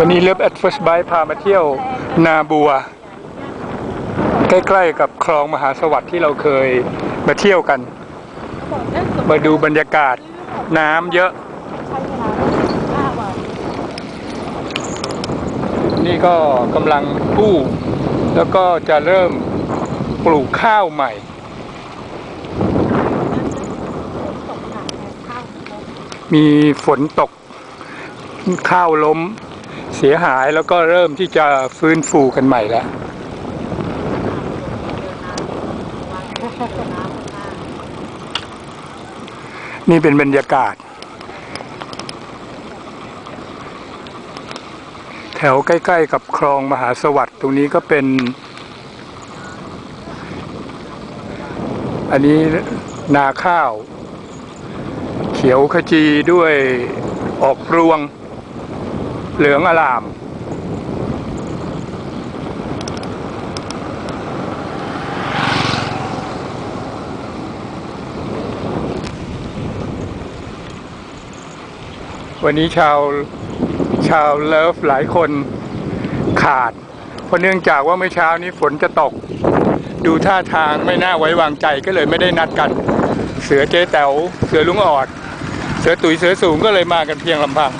วันนี้เลิฟแอดเฟิร์สไบพามาเที่ยวนาบัว ใกล้ๆกับคลองมหาสวัสดิ์ที่เราเคยมาเที่ยวกัน มาดูบรรยากาศน้ำเยอะ นี่ก็กำลังกู้ แล้วก็จะเริ่มปลูกข้าวใหม่มีฝนตกข้าวล้ม เสียหายแล้วก็เริ่มที่จะฟื้นฟูกันใหม่แล้วนี่เป็นบรรยากาศ แถวใกล้ ๆ กับคลองมหาสวัสดิ์ตรงนี้ก็เป็น อันนี้นาข้าว เขียวขจีด้วยออกรวง เหลืองอลาม วันนี้ชาวชาวเลิฟหลายคนขาด เพราะเนื่องจากว่าเมื่อเช้านี้ฝนจะตก ดูท่าทางไม่น่าไว้วางใจก็เลยไม่ได้นัดกัน เสือเจ๊แต๋วเสือลุงออด เสือตุ๋ยเสือสูงก็เลยมากันเพียงลำพัง